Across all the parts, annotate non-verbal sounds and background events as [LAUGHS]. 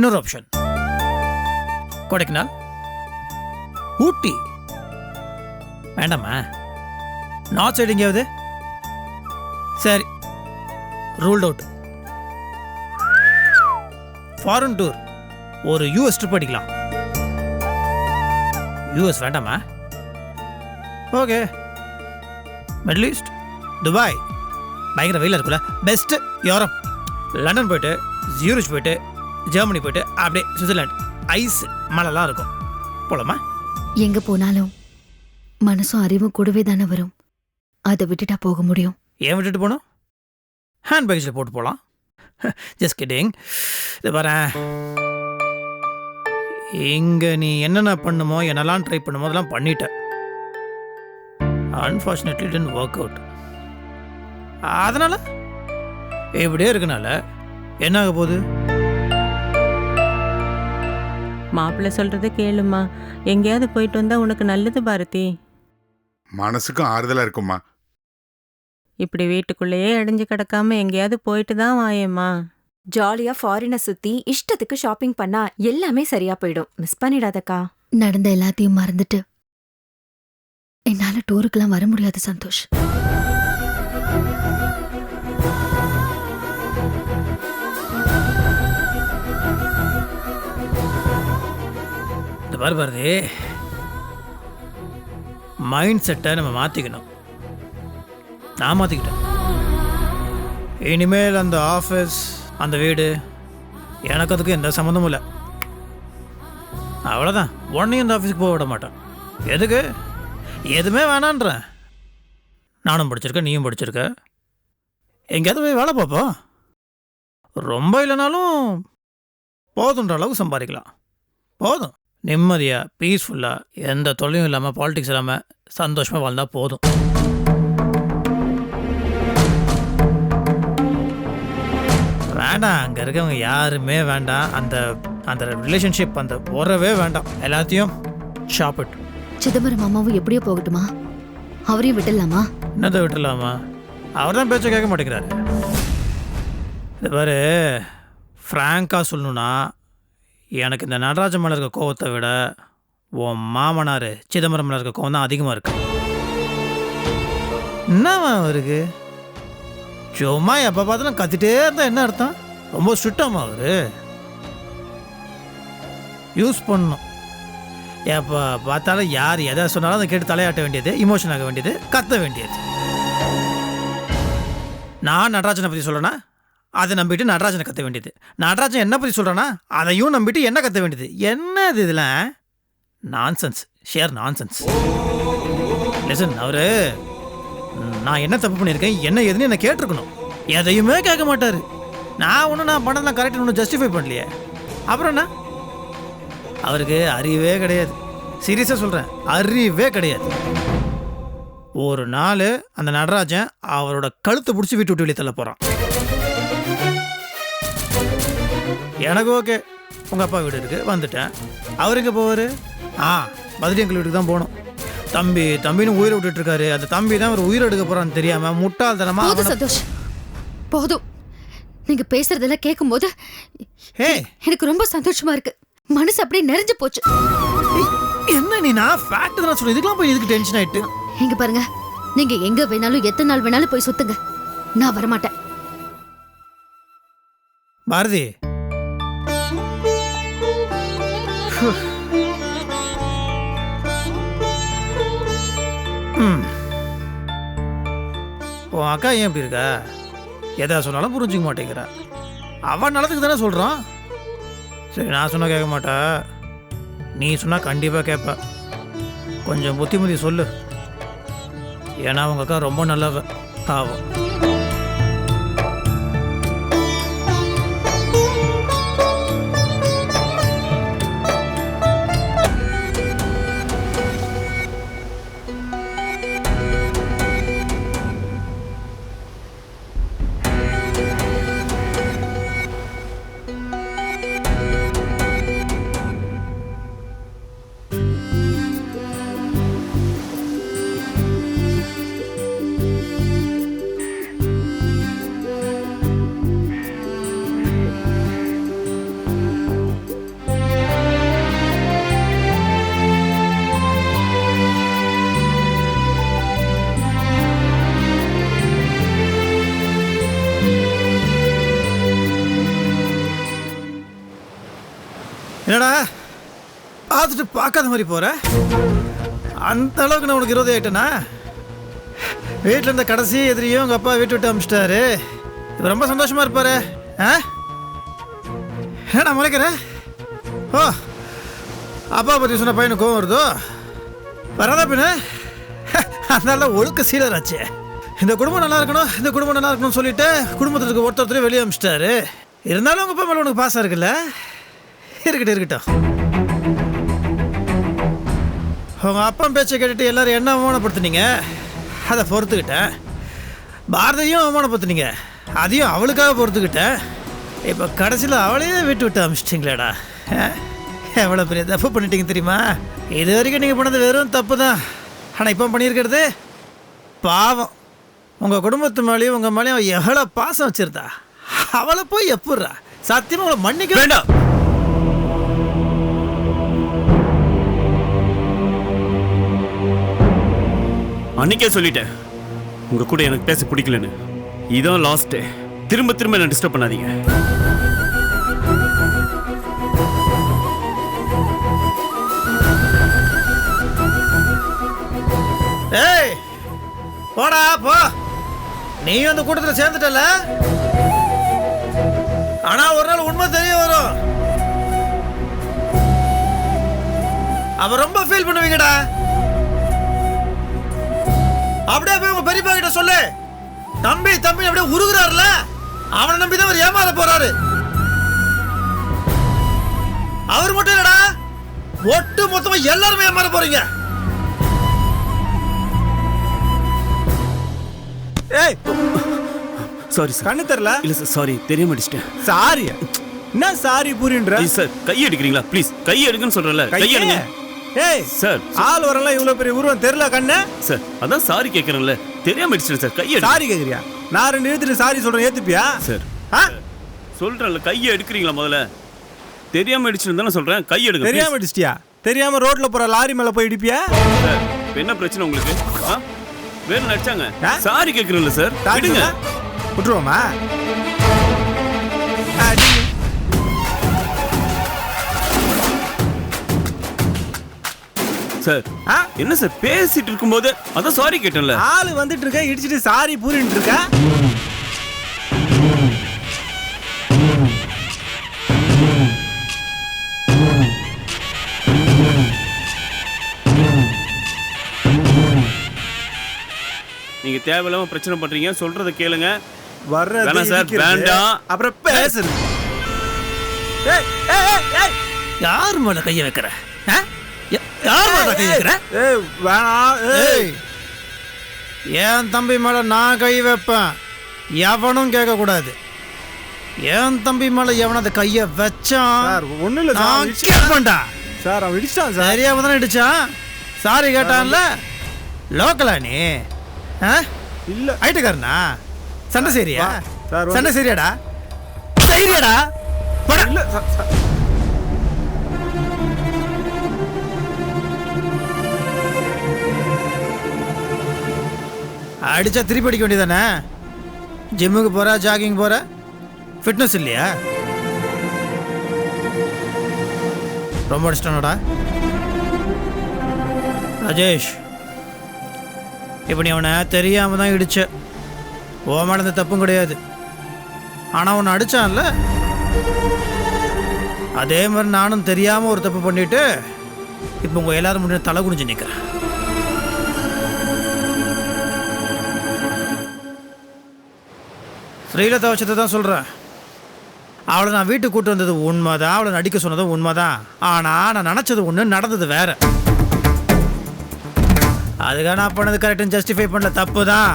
இன்னொரு ஆப்ஷன் கொடைக்கானல். ஊட்டி. வேண்டாமா? North side எங்கேயாவது? சரி. ரூல்ட் அவுட் ஃபாரின் டூர் ஒரு யூஎஸ் ட்ரிப் அடிக்கலாம். யூஎஸ் வேண்டாமா? ஓகே மிடில் ஈஸ்ட் துபாய் பயங்கர வெயிலாக இருக்குல்ல. பெஸ்ட்டு யூரோப் லண்டன் போயிட்டு ஜியூரிச் போயிட்டு ஜெர்மனி போயிட்டு அப்படியே சுவிட்சர்லாண்ட் ஐஸ் மழைலாம் இருக்கும். போலாமா? எங்க போனாலும் மனசும் அறிவும் கூடவே தானே வரும். அதை விட்டுட்டா போக முடியும். ஏன் விட்டுட்டு போகணும் ஹேண்ட் பேக்கேஜில் போட்டு போகலாம் ஜஸ்ட் கிட்டிங் இது வரேன் இங்கே நீ என்னென்ன பண்ணுமோ என்னெல்லாம் ட்ரை பண்ணுமோ அதெல்லாம் பண்ணிட்ட அன்ஃபார்ச்சுனேட்லி டென்ட் ஒர்க் அவுட் அதனால்? இப்படியே இருக்கனால என்ன ஆக போகுது? மாப்பிள்ளை சொல்றத கேளுமா. எங்கேயாவது போயிட்டு வந்தா உனக்கு நல்லது பாரதி. மனசுக்கும் ஆறுதலா இருக்கும்மா. இப்படி வீட்டுக்குள்ளேயே அடைஞ்சு கிடக்காம எங்கேயாவது போயிட்டு தான் வாயேம்மா. ஜாலியா ஃபாரினை சுத்தி இஷ்டத்துக்கு ஷாப்பிங் பண்ணா எல்லாமே சரியா போயிடும். மிஸ் பண்ணிடாதக்கா. நடந்த எல்லாத்தையும் மறந்துட்டு. என்னால டூருக்கெல்லாம் வர முடியாது சந்தோஷ். பாரு பாரதி மைண்ட் செட்டை நம்ம மாற்றிக்கணும் நான் மாற்றிக்கிட்டேன் இனிமேல் அந்த ஆஃபீஸ் அந்த வீடு எனக்கு அதுக்கு எந்த சம்மந்தமும் இல்லை. அவ்வளோதான் உடனே இந்த ஆஃபீஸுக்கு போக விட மாட்டேன். எதுக்கு? எதுவுமே வேணான்றேன். நானும் படிச்சிருக்கேன் நீயும் படிச்சிருக்க. எங்கேயாவது போய் வேலை பார்ப்போம். ரொம்ப இல்லைனாலும் போதுன்ற அளவுக்கு சம்பாதிக்கலாம். போதும். நிம்மதியாக பீஸ்ஃபுல்லாக எந்த தொல்லையும் இல்லாமல் பாலிடிக்ஸ் இல்லாமல் சந்தோஷமாக வாழ்ந்தால் போதும். வேண்டாம் அங்கே இருக்கவங்க யாருமே வேண்டாம். அந்த அந்த ரிலேஷன்ஷிப் அந்த உறவே வேண்டாம். எல்லாத்தையும் ஷாப்பிட் சிதம்பரம் மாமாவும் எப்படியோ போகட்டுமா? அவரையும் விட்டுடலாமா? என்னதை விட்டுலாமா அவர் தான் பேச்ச கேட்க மாட்டேங்கிறாரு. இது பாரு ஃப்ராங்காக சொல்லணும்னா எனக்கு இந்த நடராஜ மேலே இருக்க கோவத்தை விட உன் மாமனார் சிதம்பரம் மேலே இருக்க கோவம் தான் அதிகமாக இருக்கு. என்னவா அவருக்கு? சும்மா எப்போ பார்த்தாலும் கத்திட்டே இருந்தால் என்ன அர்த்தம்? ரொம்ப ஸ்ட்ரிக்டாமா அவரு. யூஸ் பண்ணணும் எப்போ பார்த்தாலும் யார் எதை சொன்னாலும் அதை கேட்டு தலையாட்ட வேண்டியது இமோஷன் ஆக வேண்டியது கத்த வேண்டியது. நான் நடராஜனை பற்றி சொல்லணா அதை நம்பிட்டு நடராஜனை கத்த வேண்டியது. நடராஜன் என்ன பற்றி சொல்கிறானா அதையும் நம்பிட்டு என்ன கத்த வேண்டியது? என்ன இது இதில்? நான்சென்ஸ் ஷேர் நான்சென்ஸ் லிசன் அவரு நான் என்ன தப்பு பண்ணியிருக்கேன்? என்ன ஏதுன்னு என்ன கேட்டிருக்கணும். எதையுமே கேட்க மாட்டார். நான் ஒன்றும் நான் பண்ணதான் கரெக்டாக ஒன்றும் ஜஸ்டிஃபை பண்ணலையே. அப்புறம் என்ன? அவருக்கு அறிவே கிடையாது. சீரியஸாக சொல்கிறேன் அறிவே கிடையாது. ஒரு நாள் அந்த நடராஜன் அவரோட கழுத்தை பிடிச்சி வீட்டு விட்டு வெளியே தள்ள போகிறான் எனக்கு ஓகே. உங்கள் அப்பா வீடு இருக்குது வந்துட்டேன். அவர் எங்கே போவார்? ஆ பதிரி எங்கள் வீட்டுக்கு தான் போகணும். தம்பி தம்பின்னு உயிரை விட்டுட்டு இருக்காரு. அந்த தம்பி தான் அவர் உயிர் எடுக்க போகிறான்னு தெரியாமல் முட்டாள்தனமா போதும் சந்தோஷ். போதும். நீங்க பேசுறதெல்லாம் கேட்கும்போது ஹே! எனக்கு ரொம்ப சந்தோஷமா இருக்கு. மனசு அப்படியே நிறைஞ்சு போச்சு. என்ன நீ நான் ஃபேக்ட் தான் சொல்ல இதுக்கெல்லாம் போய் இதுக்கு டென்ஷன் ஆயிட்டு? இங்க பாருங்க. நீங்க எங்க வேணாலும் எத்தனை நாள் வேணாலும் போய் சுத்துங்க. நான் வரமாட்டேன். பாரதி உன் அக்கா ஏன் இப்படி இருக்கா? எதா சொன்னாலும் புரிஞ்சுக்க மாட்டேங்கிறா. அவன் நல்லதுக்கு தானே சொல்கிறான் சரி நான் சொன்னால் கேட்க மாட்டா. நீ சொன்னால் கண்டிப்பாக கேட்ப. கொஞ்சம் புத்திமதி சொல்லு. ஏன்னா உங்கள் அக்கா ரொம்ப நல்லவ. பாவம். என்னடா? பார்த்துட்டு பார்க்காத மாதிரி போற? அந்த அளவுக்கு நான் உனக்கு இருபது ஆயிட்டேனா? வீட்டில் இருந்த கடைசி எதிரியும் உங்கள் அப்பா வீட்டு விட்டு அமிச்சிட்டாரு. இப்போ ரொம்ப சந்தோஷமா இருப்பார். ஆ? என்னடா முளைக்கிற ஓ அப்பா பற்றி சொன்ன பையனுக்கு கோவம் வருதோ? வராதா பின்ன? அதனால ஒழுக்க சீலராச்சு. இந்த குடும்பம் நல்லா இருக்கணும் இந்த குடும்பம் நல்லா இருக்கணும்னு சொல்லிட்டு குடும்பத்துக்கு ஒருத்தர் ஒருத்தர் வெளியே அமிச்சிட்டாரு. இருந்தாலும் உங்கள் அப்பா மேலே உனக்கு பாசம் இருக்குல்ல? இருக்கட்டும் இருக்கட்டும். உங்கள் அப்பா பேச்சை கேட்டுட்டு எல்லாரும் என்ன அவமானப்படுத்துனீங்க? அதை பொறுத்துக்கிட்டேன். பாரதியும் அவமானப்படுத்துனீங்க. அதையும் அவளுக்காக பொறுத்துக்கிட்டேன். இப்போ கடைசியில் அவளையே விட்டு விட்டு அமிச்சிட்டிங்களேடா. எவ்வளோ பெரிய தப்பு பண்ணிட்டீங்க தெரியுமா? இது வரைக்கும் நீங்கள் பண்ணது வெறும் தப்பு தான் ஆனால் இப்போ பண்ணியிருக்கிறது? பாவம். உங்கள் குடும்பத்து மேலேயும் உங்கள் மேலேயும் எவ்வளோ பாசம் வச்சுருந்தா? அவளை போய் எப்புட்றா? சத்தியமாக உங்களை மன்னிக்க வேண்டாம். அன்னைக்கே சொல்லிட்டேன். உங்க கூட எனக்கு பேச பிடிக்கலன்னு. இதான் லாஸ்ட் திரும்ப திரும்ப என்ன டிஸ்டர்ப் பண்ணாதீங்க. ஏய் போடா போ. நீ அந்த கூட்டத்தில் சேர்ந்துட்டல ஆனா ஒரு நாள் உண்மை தெரிய வரும். அவ ரொம்ப ஃபீல் பண்ணுவீங்கடா. அப்படியே போய் உங்க பெரியப்பா கிட்ட சொல்லு. தம்பி தம்பி அப்படியே உருகுறாருல? அவனை நம்பி தான் அவர் ஏமாற போறாரு. அவர் மட்டும் இல்லடா ஒட்டு மொத்தமா எல்லாருமே ஏமாற போறீங்க. ஏய் சாரி சார் கண்ணு தெரியல? இல்ல சார் சாரி தெரியாம அடிச்சிட்டேன். சாரி என்ன சாரி புரியுன்ற சார் கை எடுக்கிறீங்களா ப்ளீஸ் கை எடுங்கன்னு சொல்றேன்ல. கை? எடுங்க ஏய் சார் ஆள் வரலாம் இவ்வளவு பெரிய உருவம் தெரியல கண்ணு. சார் அதான் சாரி கேட்கறேன்ல தெரியாம அடிச்சிட்டேன் சார் கை எடு சாரி கேக்குறியா? நான் ரெண்டு எழுத்துட்டு சாரி சொல்றேன் ஏத்துப்பியா? சார் ஆ? சொல்றேன்ல கையை எடுக்கிறீங்களா முதல்ல? தெரியாம அடிச்சிருந்தானே சொல்றேன் கை எடுங்க தெரியாம அடிச்சிட்டியா? தெரியாம ரோட்ல போற லாரி மேல போய் இடிப்பியா. சார் என்ன பிரச்சனை உங்களுக்கு? ஆ? வேணும் நடிச்சாங்க? சாரி கேட்கறேன்ல சார் விடுங்க? விட்டுருவோமா? அடி. சார். ஆ? என்ன சார் பேசிட்டு இருக்கும்போது அதான் சாரி கேட்டேன்ல. ஆளு வந்துட்டு இருக்க இடிச்சிட்டு சாரி பூரிட்டு இருக்க? நீங்க தேவையில்லாம பிரச்சனை பண்றீங்க சொல்றத கேளுங்க. வர்றது சார். வேண்டாம். அப்புறம் பேசுறது ஏய் யார் மேல கைய வைக்கிற? யார் மேல கை வைக்கிற ஏய் வேணாம் ஏய். என் தம்பி மேல நான் கை வைப்பேன். எவனும் கேட்க கூடாது. என் தம்பி மேல எவனது கைய வச்சான்? சார் ஒண்ணும் இல்ல நான். கேட்பேன்டா சார் அவன் இடிச்சிட்டான் சார். சரியாம தானே இடிச்சான் சாரி கேட்டான்ல? லோக்கலா நீ? ஆ? இல்ல. ஐட்டுக்காரனா? சண்டை சரியா சார் சண்டை சரியாடா சரியாடா இல்ல அடித்தா அடிச்சா திருப்பி அடிக்க வேண்டியதானே ஜிம்முக்கு போகிற ஜாகிங் போகிற ஃபிட்னஸ் இல்லையா? ரொம்ப அடிச்சிட்டானடா. ரஜேஷ் இப்போ நீ அவனை தெரியாமல் தான் இடிச்ச. ஓ தப்பும் கிடையாது. ஆனால் உன்னை அடித்தான்ல அதே மாதிரி நானும் தெரியாமல் ஒரு தப்பு பண்ணிவிட்டு இப்போ உங்கள் எல்லோரும் முன்னாடி தலை குனிஞ்சு நிற்கிறேன் ஸ்ரீலதா வச்சதை தான் சொல்கிறேன் அவளை நான் வீட்டுக்கு கூட்டு வந்தது உண்மைதான் அவளை நடிக்க சொன்னதும் உண்மைதான் ஆனால் நான் நினச்சது ஒன்று நடந்தது வேற. அதுக்காக நான் பண்ணது கரெக்டுன்னு ஜஸ்டிஃபை பண்ணல தப்பு தான்.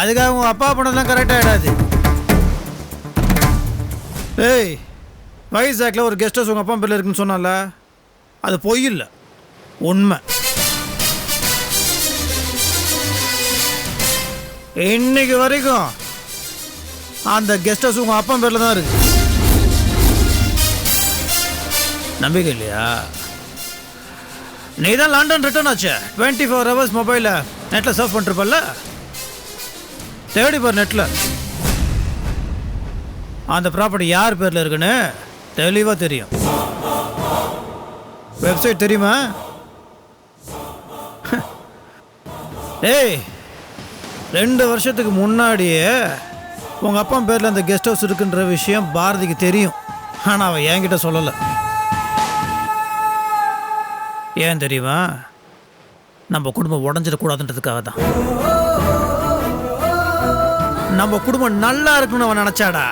அதுக்காக உங்கள் அப்பா பண்ணதெல்லாம் கரெக்டாக ஆகிடாது ஏய் வைசாக்கில் ஒரு கெஸ்ட் ஹவுஸ் உங்கள் அப்பா பேரில் இருக்குன்னு சொன்னால அது பொய் இல்லை. உண்மை. இன்னைக்கு வரைக்கும் அந்த கெஸ்ட் ஹவுஸ் உங்கள் அப்பா பேரில் தான் இருக்கு. நம்பிக்கை இல்லையா? நீ தான் லண்டன் ரிட்டர்ன் ஆச்சு. டுவெண்ட்டி ஃபோர் ஹவர்ஸ் மொபைலில் நெட்டில் சர்ஃப் பண்ணிருப்பல்ல? தேடி பார் நெட்டில் அந்த ப்ராப்பர்ட்டி யார் பேரில் இருக்குன்னு தெளிவாக தெரியும். வெப்சைட் தெரியுமா? [LAUGHS] ஏய் ரெண்டு வருஷத்துக்கு முன்னாடியே உங்கள் அப்பா பேரில் அந்த கெஸ்ட் ஹவுஸ் இருக்குன்ற விஷயம் பாரதிக்கு தெரியும். ஆனால் அவன் என்கிட்ட சொல்லலை. ஏன் தெரியுமா? நம்ம குடும்பம் உடஞ்சிடக்கூடாதுன்றதுக்காக தான். நம்ம குடும்பம் நல்லா இருக்குன்னு அவன் நினச்சாடா.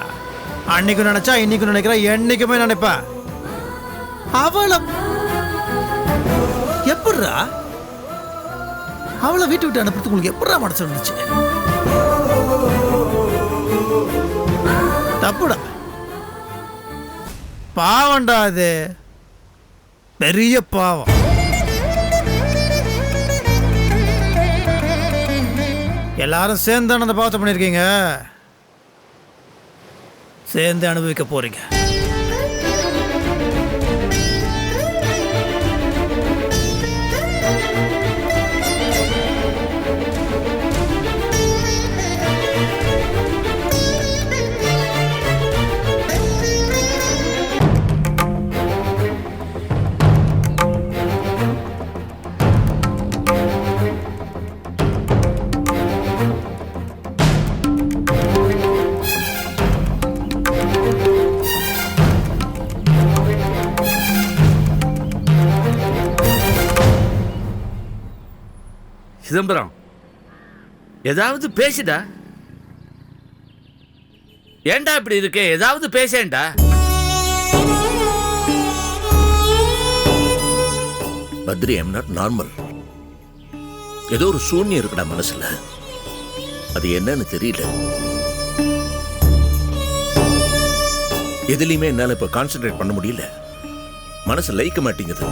அன்னைக்கும் நினச்சா இன்னைக்கும் நினைக்கிறா என்றைக்குமே நினைப்பா. அவளை எப்படிரா அவளை வீட்டு விட்டு அனுப்புறதுக்கு உங்களுக்கு எப்படா மனசு இருந்துச்சு தப்புடா. பாவம்டா அது பெரிய பாவம். எல்லாரும் சேர்ந்து அந்த பாவத்தை பண்ணியிருக்கீங்க? சேர்ந்து அனுபவிக்க போறீங்க. சிதம்பரம். ஏதாவது பேசுடா. ஏண்டா இப்படி இருக்கே? ஏதாவது பேசேன்டா. Badri I'm not normal. ஏதோ ஒரு சூன்யம் இருக்குடா மனசுல. அது என்னன்னு தெரியல. எதுலையுமே என்னால இப்ப கான்சென்ட்ரேட் பண்ண முடியல. மனசு லயிக்க மாட்டேங்குது.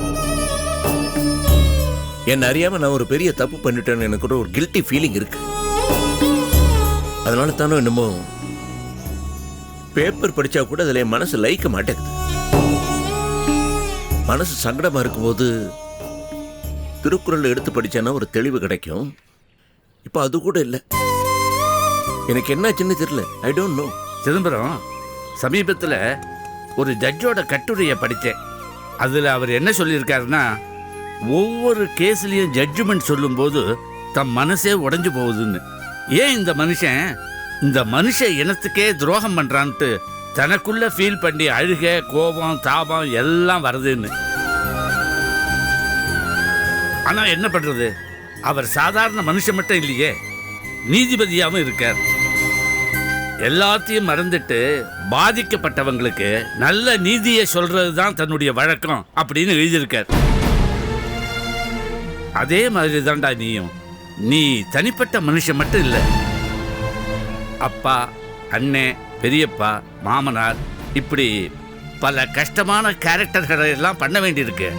என்ன அறியாம நான் ஒரு பெரிய தப்பு பண்ணிட்டேன்னு எனக்கு கூட ஒரு கில்ட்டி ஃபீலிங் இருக்கு. அதனால தானோ என்னமோ பேப்பர் படிச்சா கூட அதில் என் மனசு லயிக்க மாட்டேங்குது. மனசு சங்கடமா இருக்கும்போது திருக்குறள் எடுத்து படித்தேன்னா ஒரு தெளிவு கிடைக்கும். இப்போ அது கூட இல்லை. எனக்கு என்னாச்சுன்னு தெரியல. ஐ டோன்ட் நோ சிதம்பரம் சமீபத்தில் ஒரு ஜட்ஜோட கட்டுரையை படித்தேன். அதில் அவர் என்ன சொல்லியிருக்காருன்னா ஒவ்வொரு கேஸ்லேயும் ஜட்ஜ்மெண்ட் சொல்லும்போது தம் மனசே உடஞ்சு போகுதுன்னு. ஏன் இந்த மனுஷன்? இந்த மனுஷ இனத்துக்கே துரோகம் பண்ணுறான்ட்டு தனக்குள்ள ஃபீல் பண்ணி அழுக கோபம் தாபம் எல்லாம் வருதுன்னு. ஆனால் என்ன பண்ணுறது அவர் சாதாரண மனுஷன் மட்டும் இல்லையே நீதிபதியாகவும் இருக்கார். எல்லாத்தையும் மறந்துட்டு பாதிக்கப்பட்டவங்களுக்கு நல்ல நீதியை சொல்றது தான் தன்னுடைய வழக்கம் அப்படின்னு எழுதியிருக்கார். அதே மாதிரி தான்டா நீயும். நீ தனிப்பட்ட மனுஷன் மட்டும் இல்லை. அப்பா அண்ணே பெரியப்பா மாமனார் இப்படி பல கஷ்டமான கேரக்டர்களை எல்லாம் பண்ண வேண்டியிருக்கு.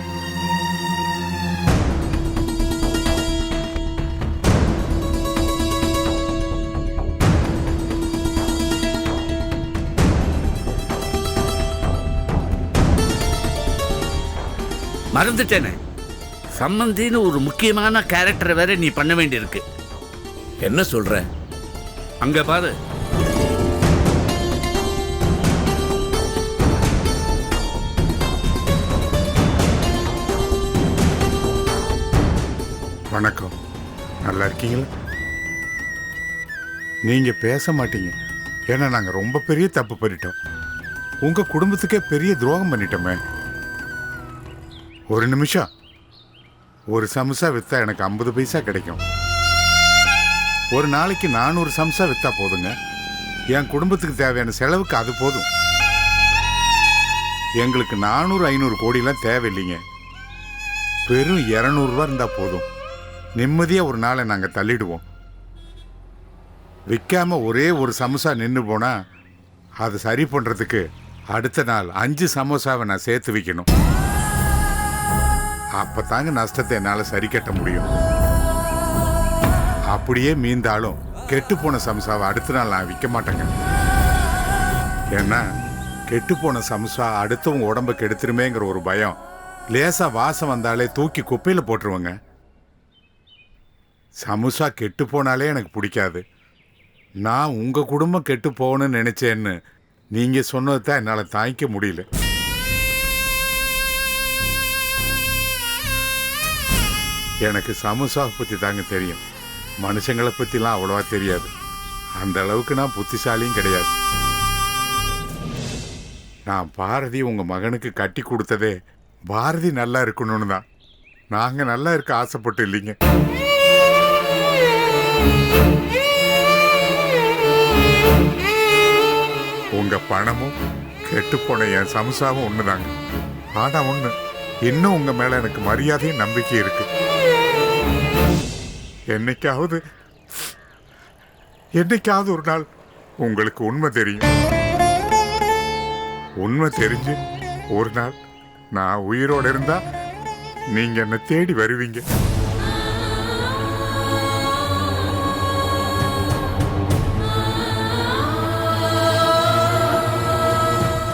மறந்துட்டேனே. சம்மந்தின்னு ஒரு முக்கியமான கேரக்டரை வேற நீ பண்ண வேண்டியிருக்கு. என்ன சொல்ற? அங்க பாரு. வணக்கம். நல்லா இருக்கீங்களா? நீங்க பேச மாட்டீங்க. ஏன்னா நாங்க ரொம்ப பெரிய தப்பு பண்ணிட்டோம். உங்க குடும்பத்துக்கே பெரிய துரோகம் பண்ணிட்டோமே. ஒரு நிமிஷம். ஒரு சம்சா வித்தா எனக்கு ஐம்பது பைசா கிடைக்கும். ஒரு நாளைக்கு நானூறு சம்சா வித்தா போதுங்க. என் குடும்பத்துக்கு தேவையான செலவுக்கு அது போதும். எங்களுக்கு நானூறு ஐநூறு கோடிலாம் தேவையில்லைங்க. வெறும் இரநூறுவா இருந்தால் போதும். நிம்மதியாக ஒரு நாளை நாங்கள் தள்ளிடுவோம். விற்காம ஒரே ஒரு சமோசா நின்று போனால் அதை சரி பண்ணுறதுக்கு அடுத்த நாள் அஞ்சு சமோசாவை நான் சேர்த்து வைக்கணும். அப்போ தாங்க நஷ்டத்தை என்னால் சரி கட்ட முடியும். அப்படியே மீந்தாலும் கெட்டுப்போன சம்சாவை அடுத்த நாள் நான் விற்க மாட்டேங்க. ஏன்னா கெட்டுப்போன சம்சா அடுத்தவங்க உடம்ப கெடுத்துருமேங்கிற ஒரு பயம். லேசா வாசம் வந்தாலே தூக்கி குப்பையில் போட்டுருவோங்க. சமுசா கெட்டு போனாலே எனக்கு பிடிக்காது. நான் உங்கள் குடும்பம் கெட்டு போகணும்னு நினச்சேன்னு நீங்கள் சொன்னது தான் என்னால் தாங்கிக்க முடியல. எனக்கு சமோசாவை பற்றி தாங்க தெரியும். மனுஷங்களை பற்றிலாம் அவ்வளோவா தெரியாது. அந்த அளவுக்கு நான் புத்திசாலியும் கிடையாது. நான் பாரதி உங்கள் மகனுக்கு கட்டி கொடுத்ததே பாரதி நல்லா இருக்கணும்னு தான். நாங்கள் நல்லா இருக்க ஆசைப்பட்டு இல்லைங்க. உங்கள் பணமும் கெட்டுப்போன என் சம்சாவும் ஒண்ணுதாங்க. ஆனால் ஒன்று இன்னும் உங்கள் மேலே எனக்கு மரியாதையும் நம்பிக்கை இருக்குது என்னைக்காவது என்னைக்காவது ஒரு நாள் உங்களுக்கு உண்மை தெரியும். உண்மை தெரிஞ்சு ஒரு நாள் நான் உயிரோடு இருந்தா நீங்க என்னை தேடி வருவீங்க.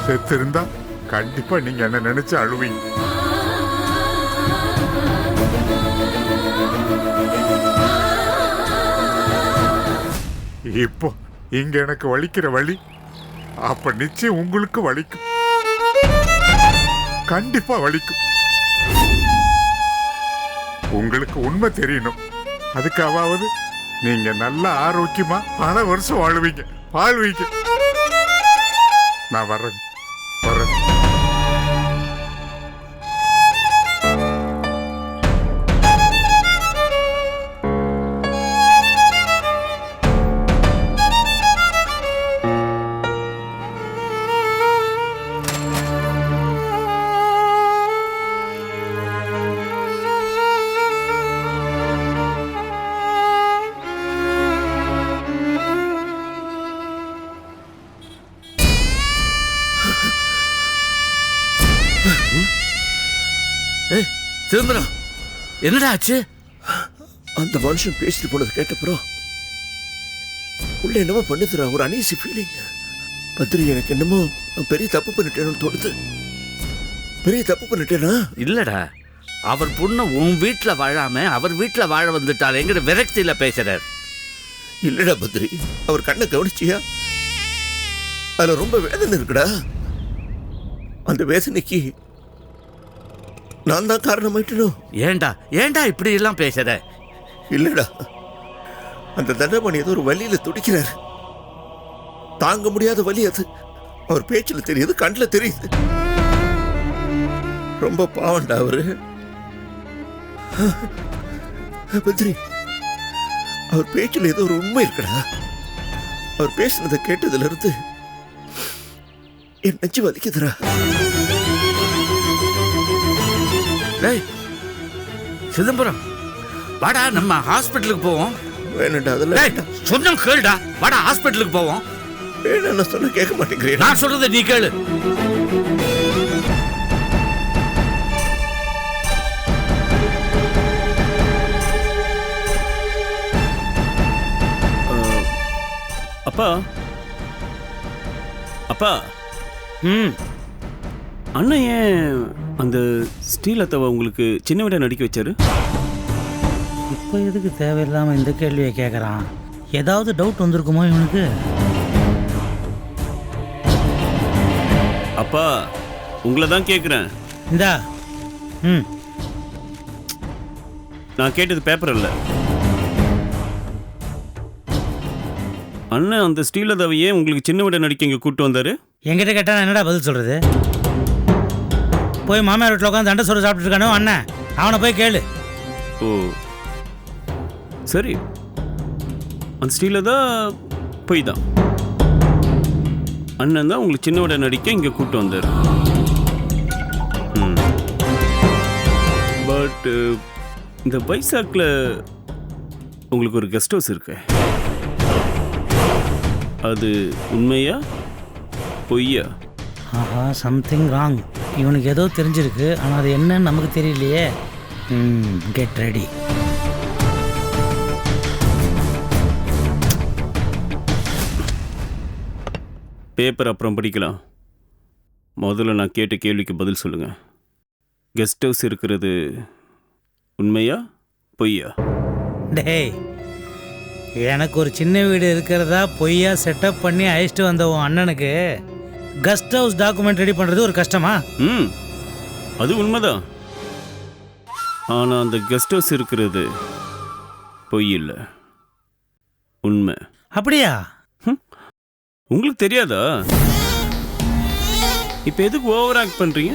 செத்து இருந்தா கண்டிப்பா நீங்க என்ன நினைச்சு அழுவீங்க. இப்போ இங்க எனக்கு வலிக்கிற வழி அப்ப நிச்சயம் உங்களுக்கு வலிக்கும். கண்டிப்பா வலிக்கும். உங்களுக்கு உண்மை தெரியணும். அதுக்காவது நீங்க நல்ல ஆரோக்கியமா பல வருஷம் வாழுவீங்க. வாழ்வீங்க. நான் வர்றேன். சிதம்பரம் என்னடா ஆச்சு? அந்த மனுஷன் பேசிட்டு போனது கேட்டப்புறம் உள்ள என்னமோ பண்ணுதுடா ஒரு அனீசி ஃபீலிங் பத்ரி எனக்கு என்னமோ பெரிய தப்பு பண்ணிட்டேன்னு தோணுது. பெரிய தப்பு பண்ணிட்டேனா? இல்லடா. அவர் பொண்ணு உன் வீட்டுல வாழாம அவர் வீட்டுல வாழ வந்துட்டாளேங்கிற விரக்தியில பேசுறார். இல்லடா பத்ரி அவர் கண்ணை கவனிச்சியா? அதுல ரொம்ப வேதனை இருக்குடா. அந்த வேதனைக்கு நான் தான் காரணமாயிட்டனோ? ஏன்டா ஏன்டா இப்படி எல்லாம் பேசுற இல்லடா. அந்த தண்டபாணி ஏதோ ஒரு வலியில துடிக்கிறார். தாங்க முடியாத வலி அது. அவர் பேச்சில் தெரியுது கண்ணில் தெரியுது. ரொம்ப பாவம்டா அவரு. பத்ரி அவர் பேச்சில் ஏதோ ஒரு உண்மை இருக்குடா. அவர் பேசினதை கேட்டதுல இருந்து என் நெஞ்சு வலிக்குதுடா. டேய் சிதம்பரம் வாடா நம்ம ஹாஸ்பிட்டலுக்கு போவோம். வேணாண்டா அதெல்லாம் டேய். சொன்ன கேளுடா வாடா ஹாஸ்பிட்டலுக்கு போவோம். வேணாம் சொன்ன கேட்க மாட்டேங்கிறேன். நான் சொல்றதை நீ கேளு. அப்பா. அப்பா. ம். அண்ணன் ஏன் அந்த ஸ்ரீலதாவை உங்களுக்கு சின்ன விட நடிக்க வச்சாரு? இப்போ எதுக்கு தேவையில்லாமல் இந்த கேள்வியை கேட்குறான் ஏதாவது டவுட் வந்திருக்குமோ இவனுக்கு? அப்பா உங்களை தான் கேட்குறேன் இந்தா. ம். நான் கேட்டது பேப்பர் இல்லை அண்ணன் அந்த ஸ்ரீலதாவை ஏன் உங்களுக்கு சின்ன விட நடிக்க இங்கே கூப்பிட்டு வந்தாரு? என்கிட்ட கேட்டா நான் என்னடா பதில் சொல்கிறது போய் மாமியார் வீட்டில் உட்காந்து அண்டை சோறு சாப்பிட்டு இருக்கானோ அண்ணன் அவனை போய் கேளு. ஓ. சரி. அந்த ஸ்ரீலதா போய் தான். அண்ணன் தான் உங்களுக்கு சின்ன விட நடிக்க இங்கே கூப்பிட்டு வந்தார். பட்டு பட் இந்த பைசாக்கில் உங்களுக்கு ஒரு கெஸ்ட் ஹவுஸ் இருக்கு. அது உண்மையா பொய்யா? ஆஹா சம்திங் ராங் இவனுக்கு ஏதோ தெரிஞ்சிருக்கு ஆனால் அது என்னன்னு நமக்கு தெரியலையே. கெட் ரெடி பேப்பர் அப்புறம் படிக்கலாம். முதல்ல நான் கேட்ட கேள்விக்கு பதில் சொல்லுங்க. கெஸ்ட் ஹவுஸ் இருக்கிறது உண்மையா பொய்யா? டேய் எனக்கு ஒரு சின்ன வீடு இருக்கிறதா பொய்யா செட்டப் பண்ணி அழைச்சிட்டு வந்த உன் அண்ணனுக்கு? கெஸ்ட் ஹவுஸ் டாக்குமெண்ட் ரெடி பண்ணுறது ஒரு கஷ்டமா? ம். அது உண்மைதான். ஆனால் அந்த கெஸ்ட் ஹவுஸ் இருக்கிறது பொய் இல்லை. உண்மை. அப்படியா? உங்களுக்கு தெரியாதா? இப்போ எதுக்கு ஓவர் ஆக்ட் பண்ணுறீங்க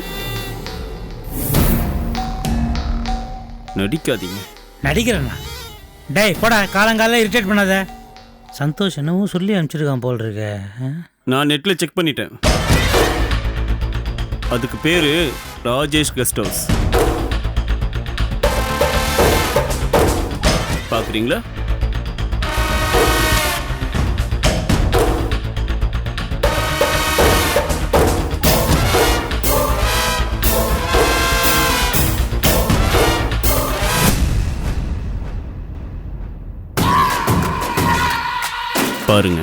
நடிக்காதீங்க. நடிக்கிறேண்ணா டேய் போடா காலங்காலம் இரிட்டேட் பண்ணாத. சந்தோஷ் என்னவோ சொல்லி அனுப்பிச்சிருக்கான் போல் இருக்க. நான் நெட்டில் செக் பண்ணிட்டேன். அதுக்கு பேரு ராஜேஷ் கெஸ்ட் ஹவுஸ். பார்க்குறீங்களா பாருங்க.